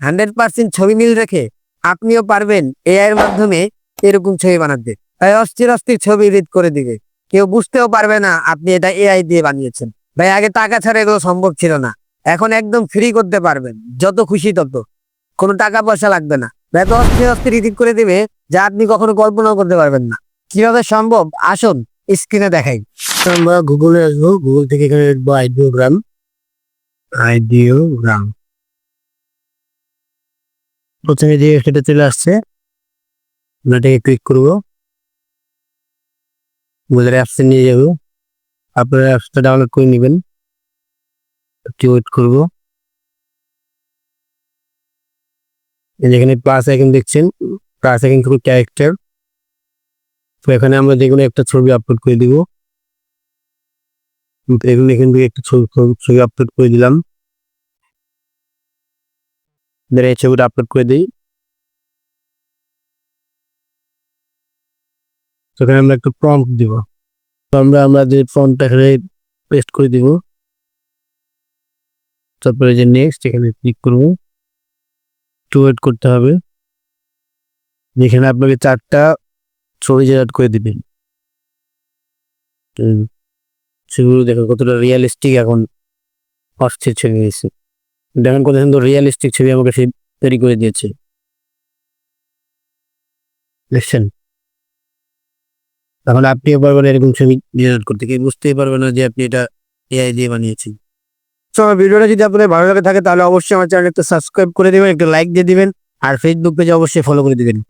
Hundred percent ছবি মিল রেখে আপনিও পারবেন এআই এর মাধ্যমে এরকম ছবি বানাতে। তাই অস্থির অস্থির ছবি রিড করে দিবে। কেউ বুঝতেও পারবে না আপনি এটা এআই দিয়ে বানিয়েছেন। ভাই, আগে টাকা ছাড়া এগুলো সম্ভব ছিল না। এখন একদম ফ্রি করতে পারবেন। যত খুশি তত। কোনো টাকা পয়সা লাগবে না। এত অস্থির অস্থির এডিট করে দিবে যা আপনি কখনো কল্পনাও করতে পারবেন না। কীভাবে সম্ভব? আসুন স্ক্রিনে দেখাই। আমরা গুগলে আসব। গুগল থেকে এখানে আইডিওগ্রাম আইডিওগ্রাম প্রথমে যে সেটা চলে আসছে আমরা ক্লিক করব। গুগলের অ্যাপসে নিয়ে যাব। আপনারা অ্যাপসটা ডাউনলোড করে নেবেন। একটু ওয়েট করব। এই যেখানে প্লাস আইকন দেখছেন প্লাস আইকন খুব ক্যারেক্টার তো এখানে আমরা কোনো একটা ছবি আপলোড করে দিব। এখানে এখান থেকে একটা ছবি আপলোড করে দিলাম। এই ছবিটা আপলোড করে দিই তো এখানে আমরা একটা প্রম্পট দিব। আমরা আমরা যে ফর্মটা এখানে পেস্ট করে দিব। তারপরে যে নেক্সট এখানে ক্লিক করব। একটু ওয়েট করতে হবে। যেখানে আপনাকে চারটা ছবি জেনারেট করে দিবেন। সেগুলো দেখুন কতটা রিয়েলিস্টিক এখন। অস্থির ছবি হয়েছে। দেখেন কত সুন্দর রিয়েলিস্টিক ছবি আমাকে সে তৈরি করে দিয়েছে। দেখছেন? তাহলে আপনি পারবেন এরকম ছবি জেনারেট করতে। কি বুঝতেই পারবেন না যে আপনি এটা এআই দিয়ে বানিয়েছেন। তো আমার ভিডিওটা যদি আপনাদের ভালো লাগে থাকে, তাহলে অবশ্যই আমার চ্যানেলটা সাবস্ক্রাইব করে দেবেন, একটা লাইক দিয়ে দিবেন, আর ফেসবুক পেজে অবশ্যই ফলো করে দিবেন।